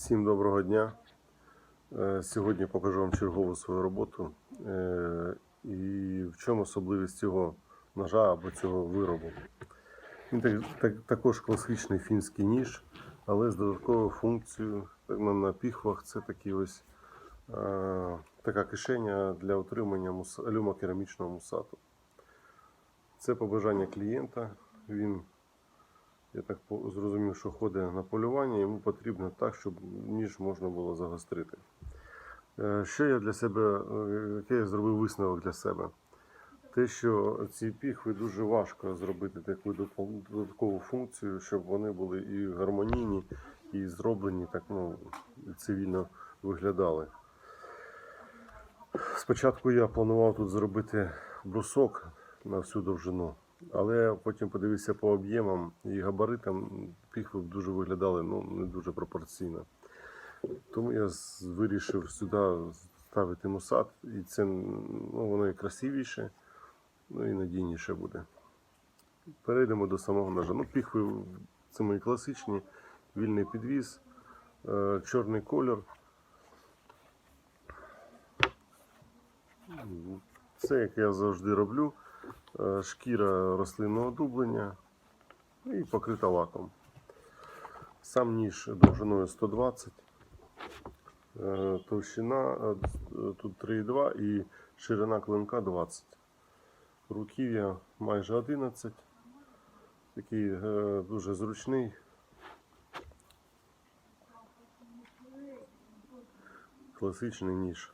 Всім доброго дня. Е, Сьогодні покажу вам чергову свою роботу. Е, І в чому особливість цього ножа або цього виробу. Він так, так, також класичний фінський ніж, але з додатковою функцією на, піхвах це такий ось, е, така кишеня для отримання мус, алюмокерамічного мусату. Це побажання клієнта. Він я так зрозумів, що ходить на полювання, йому потрібно так, щоб ніж можна було загострити. Е, Що я для себе, е, який я зробив висновок для себе? Те, що ці піхви дуже важко зробити таку додаткову функцію, щоб вони були і гармонійні, і зроблені так ну, цивільно виглядали. Спочатку я планував тут зробити брусок на всю довжину, але потім подивився по об'ємам і габаритам, піхви дуже виглядали ну, не дуже пропорційно. Тому я вирішив сюди ставити мусат, і це ну, воно і красивіше, ну і надійніше буде. Перейдемо до самого ножа. Ну, піхви це мої класичні, вільний підвіз, е, чорний кольор. Це, як я завжди роблю, шкіра рослинного дублення і покрита лаком. Сам ніж довжиною 120, е, товщина е, тут 3,2 і ширина клинка 20. Руків'я майже 11. Такий е, дуже зручний. Класичний ніж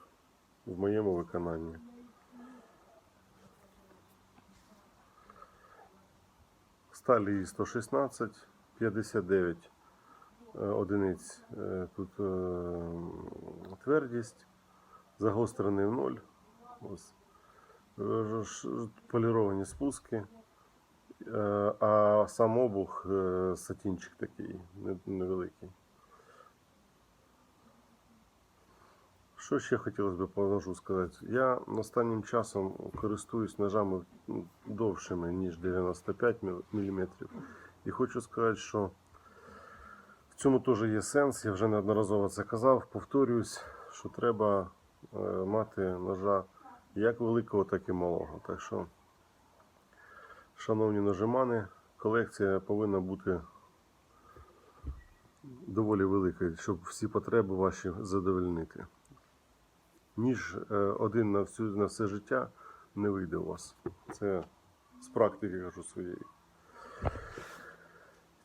в моєму виконанні. Сталі 116, 59 е, одиниць е, тут е, твердість, загострений в ноль. Ось. Поліровані спуски, а сам обух сатінчик такий невеликий. Що ще хотілося б по сказати? Я останнім часом користуюсь ножами ну, довшими, ніж 95 мм. І хочу сказати, що в цьому теж є сенс. Я вже неодноразово це казав. Повторююсь, що треба е, мати ножа як великого, так і малого. Так що, шановні ножимани, колекція повинна бути доволі великою, щоб всі потреби ваші задовольнити ніж е, один на, всю, на все життя не вийде у вас. Це з практики кажу своєї.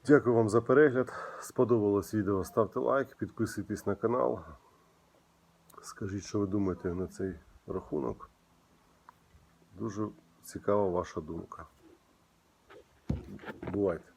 Дякую вам за перегляд. Сподобалось відео, ставте лайк, підписуйтесь на канал. Скажіть, що ви думаєте на цей рахунок. Дуже цікава ваша думка. Бувайте!